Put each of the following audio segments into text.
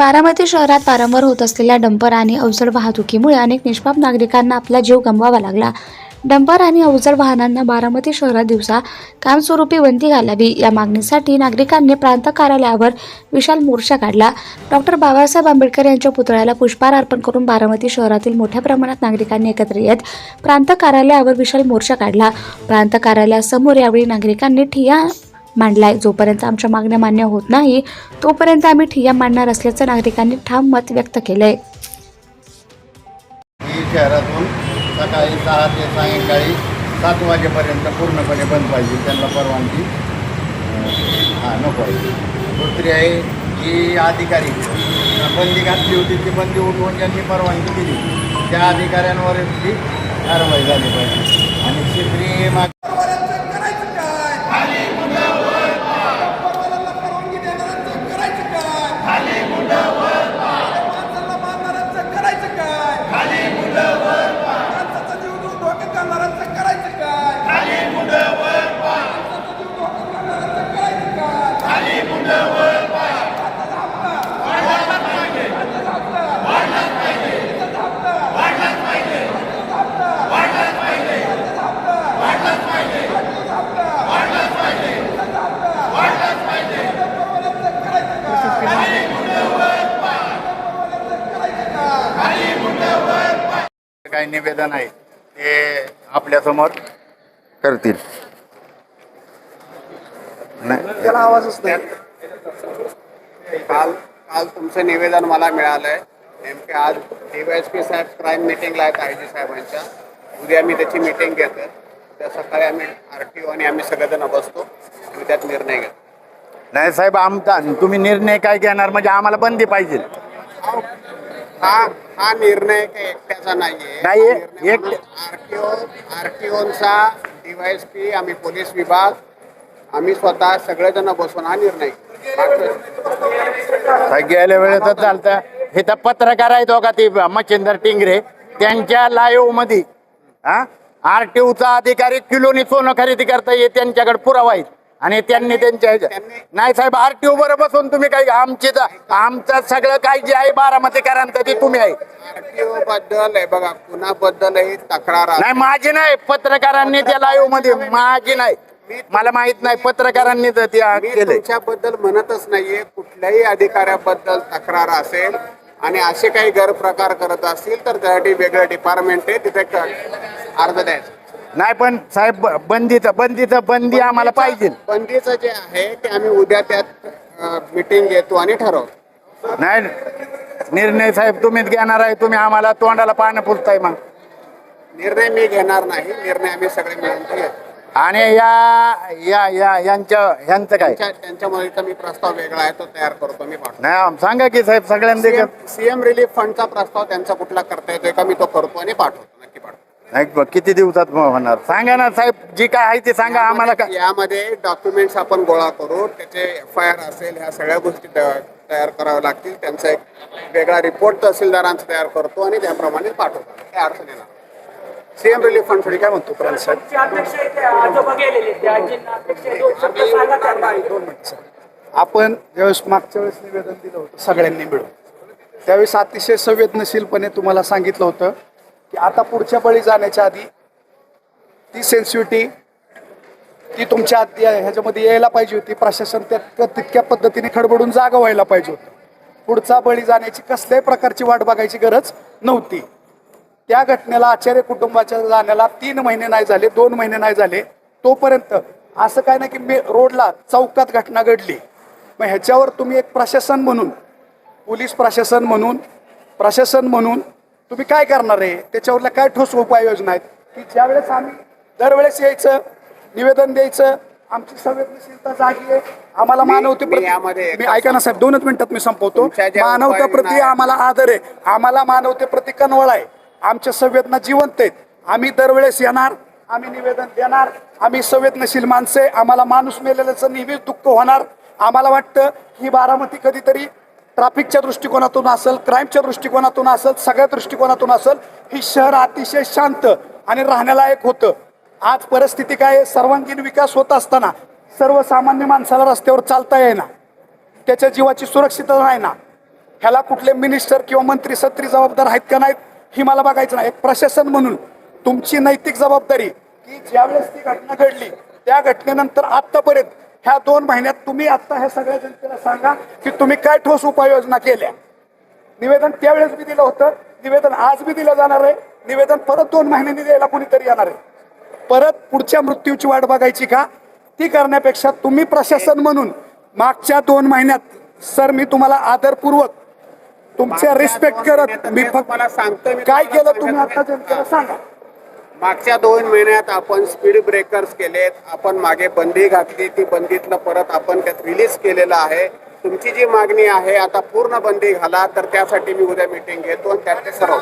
बारामती शहरात वारंवार होत असलेल्या डंपर आणि अवजड वाहतुकीमुळे अनेक निष्पाप नागरिकांना आपला जीव गमवावा लागला. डंपर आणि अवजड वाहनांना बारामती शहरात दिवसा कामस्वरूपी बंदी घालावी. या मागणीसाठी नागरिकांनी प्रांत कार्यालयावर विशाल मोर्चा काढला. डॉक्टर बाबासाहेब आंबेडकर यांच्या पुतळ्याला पुष्पहार अर्पण करून बारामती शहरातील मोठ्या प्रमाणात नागरिकांनी एकत्र येत प्रांत कार्यालयावर विशाल मोर्चा काढला. प्रांत कार्यालयासमोर यावेळी नागरिकांनी ठिया ठिय्या मांडलाय. जोपर्यंत आमच्या मागण्या मान्य होत नाही तोपर्यंत आम्ही ठिय्या मांडणार असल्याचं नागरिकांनी ठाम मत व्यक्त केलंय. ही शहरातून सकाळी सहा ते सायंकाळी सात वाजेपर्यंत पूर्णपणे बंद पाहिजे त्यांना परवानगी हां नको आहे. दुसरी आहे जी अधिकारी बंदी घातली होती ती बंदी उठवून ज्यांनी परवानगी दिली. त्या अधिकाऱ्यांवर ती कारवाई झाली पाहिजे. आणि शित्री माग निवेदन आहे ते आपल्यासमोर करतील. नाही. त्याला आवाजच नाही काल काल तुमचं निवेदन मला मिळालंय. नेमके आज डीवायएसपी साहेब क्राईम मिटिंगला आहेत आय जी साहेबांच्या. उद्या मी त्याची मिटिंग घेतो त्या सकाळी आम्ही आर टी ओ आणि आम्ही सगळेजण बसतो आणि त्यात निर्णय घेतो. नाही साहेब आमचा तुम्ही निर्णय काय घेणार? म्हणजे आम्हाला बंदी पाहिजे. हा हा निर्णय काही एकट्याचा नाहीये. नाही, एक- आरटीओ आरटीओचा डीवायएसपी आम्ही पोलीस विभाग आम्ही स्वतः सगळेजण बसून हा निर्णय गेल्या वेळेसच चालतं. हे तर पत्रकार आहेत हो का ते मच्छिंदर टिंगरे. त्यांच्या लाईव्हमध्ये हा आरटीओचा अधिकारी किलोनी सोनं खरेदी करता ये त्यांच्याकडे पुरावा आहे आणि त्यांनी त्यांच्या ह्याच्या- नाही साहेब आरटीओ वर बसून तुम्ही काही आमचे आमचं सगळं काही जे आहे बारामतीकरांचं ते तुम्ही आहे. आरटीओ बद्दल आहे बघा कुणाबद्दलही तक्रार. नाही माझी नाही पत्रकारांनी त्या लाईव्हमध्ये माझी नाही. मला माहीत नाही पत्रकारांनी तर ते मी केलंय. तुमच्याबद्दल म्हणतच नाहीये कुठल्याही अधिकाऱ्याबद्दल तक्रार असेल आणि असे काही गैरप्रकार करत असतील तर त्यासाठी वेगळं डिपार्टमेंट आहे तिथे क- अर्ज द्यायचा. नाही पण साहेब ब- बंदीचं बंदीचं बंदी आम्हाला पाहिजे. बंदीचं जे आहे ते आम्ही उद्या त्यात मिटिंग घेतो आणि ठरवतो नाही निर्णय साहेब तुम्हीच घेणार आहे. तुम्ही आम्हाला तोंडाला पानं पुसताय मग. निर्णय मी घेणार नाही. निर्णय आम्ही सगळे मिळून आणि या या या यांच्या यांचं काय? त्यांच्या त्यांच्यामुळे मी प्रस्ताव वेगळा आहे तो तयार करतो. मी पाठवतो. नाही सांगा की साहेब सगळ्यांना सीएम रिलीफ फंडचा प्रस्ताव त्यांचा कुठला करता येतोय का मी तो करतो आणि पाठवतो. नक्की. नाही ब- किती दिवसात होणार? सांगा ना साहेब जी काय आहे ते सांगा आम्हाला काय यामध्ये डॉक्युमेंट्स आपण गोळा करू त्याचे एफ आय आर असेल ह्या सगळ्या गोष्टी तया- तयार कराव्या लागतील. त्यांचा एक वेगळा रिपोर्ट तहसीलदारांचा तयार करतो आणि त्याप्रमाणे पाठवतो. काय अडचण येणार सीएम रिलीफ फंडसाठी काय म्हणतो प्रांत साहेब? जे अध्यक्ष आहेत ते आजोबा गेलेले ते आजींना अध्यक्ष आहे. दोन शब्द सांगा त्यांना. दोन मिनिट सर. आपण ज्यावेळेस मागच्या वेळेस निवेदन दिलं होतं सगळ्यांनी मिळून त्यावेळेस अतिशय संवेदनशीलपणे तुम्हाला सांगितलं होतं. की आता पुढच्या बळी जाण्याच्या आधी ती सेन्सिटिव्हिटी ती तुमच्या ह्याच्यामध्ये यायला पाहिजे होती. प्रशासन त्या तितक्या पद्धतीने खडबडून जागा व्हायला पाहिजे होतं. पुढचा बळी जाण्याची कसल्याही प्रकारची वाट बघायची गरज नव्हती. त्या घटनेला आचार्य कुटुंबाच्या जाण्याला तीन महिने नाही झाले दोन महिने नाही झाले. तोपर्यंत असं काय नाही की मी रोडला चौकात घटना घडली. मग ह्याच्यावर तुम्ही एक प्रशासन म्हणून पोलीस प्रशासन म्हणून प्रशासन म्हणून तुम्ही काय करणार आहे? त्याच्यावरल्या काय ठोस उपाययोजना आहेत? की ज्यावेळेस आम्ही दरवेळेस यायचं निवेदन द्यायचं आमची संवेदनशीलता जागी आहे आम्हाला मानवते मी मी ऐका ना साहेब दोनच मिनिटात मी संपवतो. मानवतेप्रती उपाययोजना- आम्हाला आदर आहे. आम्हाला मानवतेप्रती कनवळ आहे. आमच्या संवेदना जिवंत आहेत. आम्ही दरवेळेस येणार आम्ही निवेदन देणार आम्ही संवेदनशील माणसे आम्हाला माणूस मेलेल्याचं नेहमीच दुःख होणार. आम्हाला वाटतं ही बारामती कधीतरी ट्रॅफिकच्या दृष्टिकोनातून असेल क्राईमच्या दृष्टिकोनातून असेल सगळ्या दृष्टिकोनातून असेल ही शहर अतिशय शांत आणि राहण्यालायक होतं. आज परिस्थिती काय सर्वांगीण विकास होत असताना सर्वसामान्य माणसाला रस्त्यावर चालता येईना. त्याच्या जीवाची सुरक्षितता नाही ना ह्याला कुठले मिनिस्टर किंवा मंत्री सत्री जबाबदार आहेत का नाहीत ही मला बघायचं नाही. एक प्रशासन म्हणून तुमची नैतिक जबाबदारी की ज्यावेळेस ती घटना घडली त्या घटनेनंतर आत्तापर्यंत ह्या दोन महिन्यात तुम्ही आता ह्या सगळ्या जनतेला सांगा की तुम्ही काय ठोस उपाययोजना केल्या? निवेदन त्यावेळेस बी दिलं होतं. निवेदन आज बी दिलं जाणार आहे. निवेदन परत दोन महिन्यांनी द्यायला कोणीतरी येणार आहे. परत पुढच्या मृत्यूची वाट बघायची का? ती करण्यापेक्षा तुम्ही प्रशासन म्हणून मागच्या दोन महिन्यात सर मी तुम्हाला आदरपूर्वक तुमच्या रिस्पेक्ट करत मी फक्त मला सांगतो मी काय केलं तुम्ही आता जनतेला सांगा? मागच्या दोन महिन्यात आपण स्पीड ब्रेकर्स केलेत. आपण मागे बंदी घातली. ती बंदीतलं परत आपण त्यात रिलीज केलेलं आहे. तुमची जी मागणी आहे आता पूर्ण बंदी घाला तर त्यासाठी मी उद्या मिटिंग घेतो आणि त्यात ते सर्व.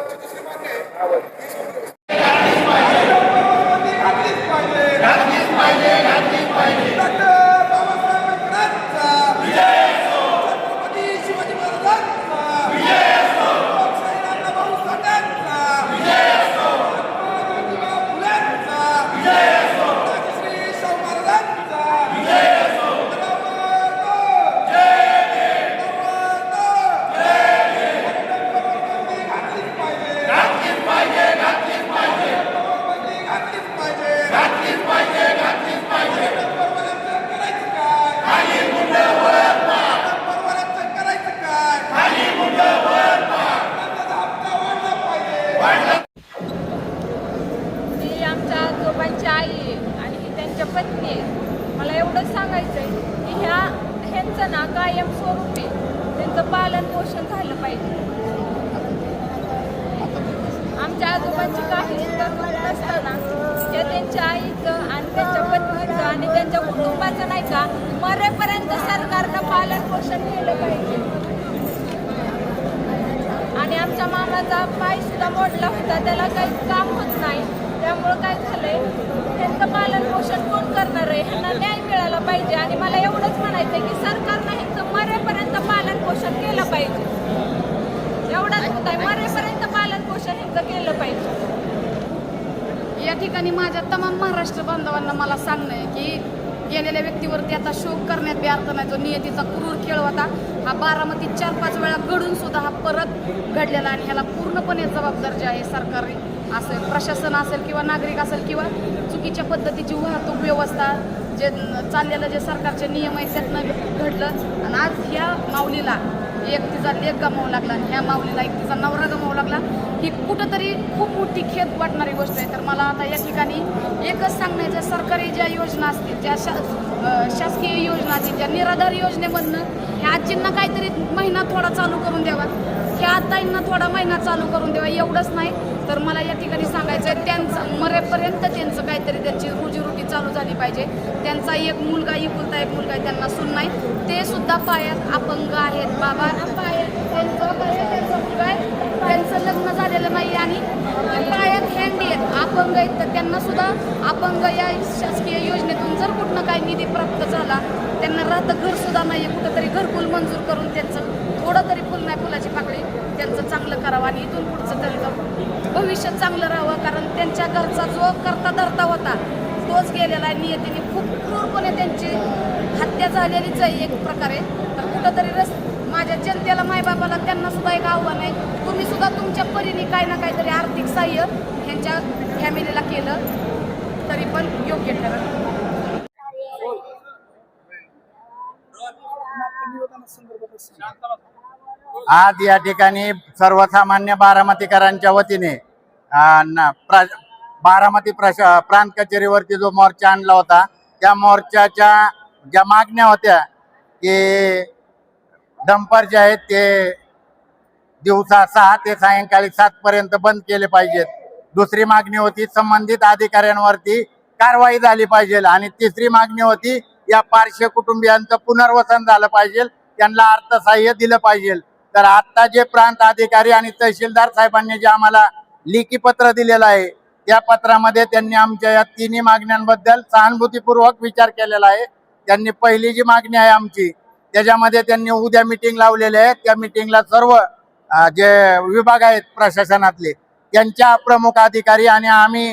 एवढंच सांगायचं आहे की ह्या ह्यांचं ना कायमस्वरूपी त्यांचं पालन पोषण झालं पाहिजे. आमच्या आजोबांची काही तरतूद नसताना त्यांच्या आईचं आणि त्यांच्या पत्नीचं आणि त्यांच्या कुटुंबाचं नाही का मरेपर्यंत सरकारनं पालन पोषण केलं पाहिजे. आणि आमच्या मामाचा पाय सुद्धा मोडला होता त्याला काही काम होत नाही. त्यामुळं काय झालंय? त्यांचं पालन पोषण कोण करणार आहे? ह्यांना न्याय मिळाला पाहिजे. आणि मला एवढंच म्हणायचं आहे की सरकारनं ह्यांचं मरेपर्यंत पालन पोषण केलं पाहिजे. एवढंच होत आहे. मरेपर्यंत पालन पोषण ह्यांचं केलं पाहिजे. या ठिकाणी माझ्या तमाम महाराष्ट्र बांधवांना मला सांगणं आहे की गेलेल्या व्यक्तीवरती आता शोक करण्यात बी अर्थ नाही. जो नियतीचा क्रूर खेळ होता हा बारामती चार पाच वेळा घडून सुद्धा हा परत घडलेला आणि ह्याला पूर्णपणे जबाबदार जे आहे सरकारी असेल प्रशासन असेल किंवा नागरिक असेल किंवा चुकीच्या पद्धतीची वाहतूक व्यवस्था जे चाललेलं जे सरकारचे नियम आहेत त्यातनं घडलं. आणि आज ह्या माऊलीला एक तिचा लेख गमावू लागला आणि ह्या माऊलीला एक तिचा नवरा गमावू लागला. ही कुठंतरी खूप मोठी खेद वाटणारी गोष्ट आहे. तर मला आता या ठिकाणी एकच सांगण्याच्या सरकारी ज्या योजना असतील ज्या शा शासकीय योजना असतील ज्या निराधार योजनेमधनं ह्या आजींना काहीतरी महिना थोडा चालू करून द्यावा. ह्या आताईंना थोडा महिना चालू करून द्यावा. एवढंच नाही. तर मला या ठिकाणी सांगायचं आहे त्यांचं मरेपर्यंत त्यांचं काहीतरी त्यांची रोजीरोटी चालू झाली पाहिजे. त्यांचा एक मुलगा इकुलता एक मुलगा त्यांना सून नाही. ते सुद्धा पायात अपंग आहेत. बाबा पायात त्यांचं त्यांचा मुलगा आहे. त्यांचं लग्न झालेलं नाही आणि पायात हँडी आहेत अपंग आहेत. तर त्यांना सुद्धा अपंग या शासकीय योजनेतून जर कुठनं काही निधी प्राप्त झाला त्यांना राहतं घर सुद्धा नाही आहे कुठंतरी घरकुल मंजूर करून त्यांचं थोडं तरी फुल नाही फुलाची पाकळी त्यांचं चांगलं करावं आणि इथून पुढचं त्यांचं भविष्य चांगलं राहावं कारण त्यांच्या घरचा जो करता धरता होता तोच गेलेला आहे. नियतीने खूप क्रूरपणे त्यांची हत्या झालेलीच आहे एक प्रकारे. तर कुठंतरी रस माझ्या जनतेला मायबापाला त्यांना सुद्धा एक आव्हान आहे. तुम्ही सुद्धा तुमच्या परीने काही ना काहीतरी आर्थिक सहाय्य ह्यांच्या फॅमिलीला केलं तरी पण योग्य ठरेल. आज या ठिकाणी सर्वसामान्य बारामतीकरांच्या वतीने बारामती प्रश प्रांत कचेरीवरती जो मोर्चा आणला होता त्या मोर्चाच्या ज्या मागण्या होत्या की डंपर जे आहेत ते दिवसा सहा ते सायंकाळी सात पर्यंत बंद केले पाहिजेत. दुसरी मागणी होती संबंधित अधिकाऱ्यांवरती कारवाई झाली पाहिजे आणि तिसरी मागणी होती या पार्श्व कुटुंबियांचं पुनर्वसन झालं पाहिजे त्यांना अर्थसहाय्य दिलं पाहिजे तर आता जे प्रांत अधिकारी आणि तहसीलदार साहेबांनी जे आम्हाला लेखी पत्र दिलेलं आहे. त्या पत्रामध्ये त्यांनी आमच्या या तिन्ही मागण्यांबद्दल सहानुभूतीपूर्वक विचार केलेला आहे. त्यांनी पहिली जी मागणी आहे आमची त्याच्यामध्ये त्यांनी उद्या मिटिंग लावलेली आहे. त्या मिटिंगला सर्व जे विभाग आहेत प्रशासनातले त्यांच्या प्रमुख अधिकारी आणि आम्ही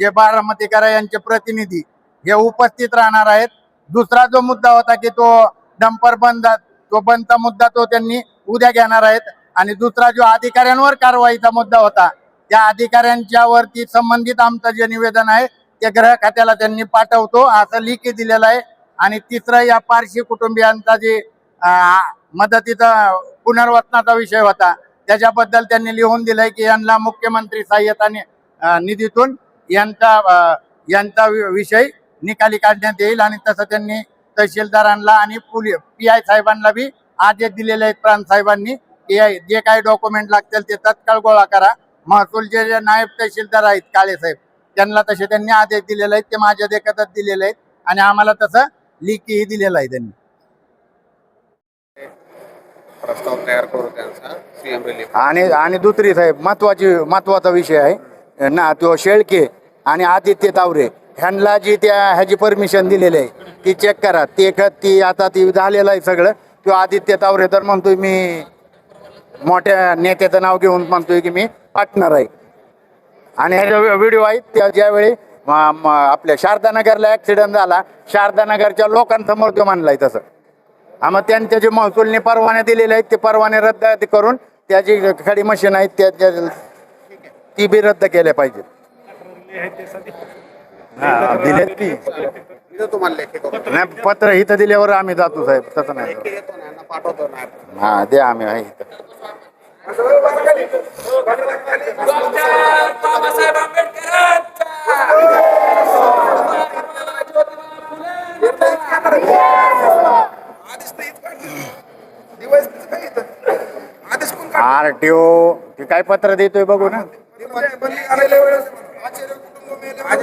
जे बारामतीकर यांचे प्रतिनिधी हे उपस्थित राहणार आहेत. दुसरा जो मुद्दा होता की तो डंपर बंद तो बंदचा मुद्दा तो त्यांनी उद्या घेणार आहेत. आणि दुसरा जो अधिकाऱ्यांवर कारवाईचा मुद्दा होता त्या अधिकाऱ्यांच्या वरती संबंधित आमचं जे निवेदन आहे ते ग्रह खात्याला त्यांनी पाठवतो असं लिखी दिलेलं आहे. आणि तिसरं या पारशी कुटुंबियांचा जे मदतीचा पुनर्वसनाचा विषय होता त्याच्याबद्दल त्यांनी लिहून दिलंय की यांना मुख्यमंत्री सहाय्यता निधीतून यांचा यांचा विषय निकाली काढण्यात येईल. आणि तसं त्यांनी तहसीलदारांना आणि पोलीस पी आय साहेबांना बी आदेश दिलेले आहेत प्रांत साहेबांनी. की हे- जे काही डॉक्युमेंट लागतील ते तत्काळ गोळा करा. महसूलचे जे नायब तहसीलदार आहेत काळे साहेब त्यांना तसे त्यांनी आदेश दिलेले आहेत ते माझ्या देखतच दिलेले आहेत आणि आम्हाला तसं लिखीही दिलेलं आहे त्यांनी. प्रस्ताव तयार करू त्यांचा सीएम रिलीफ आणि आणि दुसरी साहेब महत्वाची महत्त्वाचा विषय आहे ना तो शेळके आणि आदित्य तावरे ह्यांना जी त्या ह्याची परमिशन दिलेली आहे ती चेक करा. ते ती आता ती झालेलं आहे सगळं. तो आदित्य तावरे तर म्हणतोय मी मोठ्या नेत्याचं नाव घेऊन म्हणतोय की मी पार्टनर आहे. आणि व्हिडिओ आहेत त्या ज्यावेळी आपल्या शारदानगरला ऍक्सिडेंट झाला शारदानगरच्या लोकांसमोर तो मानलाय तसं. हा मग त्यांच्या जे महसूलने परवाने दिलेले आहेत ते परवाने रद्द करून त्याची खडी मशीन आहेत त्या ती बी रद्द केल्या पाहिजेत. हा, दिलेत ती. इथं तुम्हाला लेखी नाही पत्र इथं दिल्यावर आम्ही जातो साहेब तसं नाही. लेखी देतो ना यांना पाठवतो ना हा द्या आम्ही आहे इथं. बाबासाहेब आर टी ओ ते काय पत्र देतोय बघू ना हा,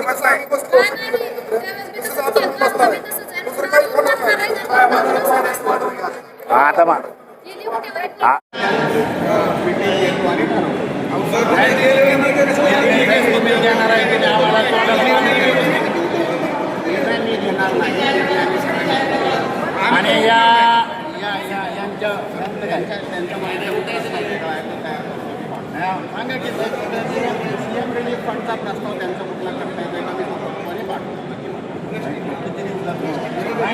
आता मा आणि या सांगा की सीएम रिलीफ फंडचा प्रस्ताव त्यांचा कुठला करता येतो का मी स्वतंत्रपणे पाठवतो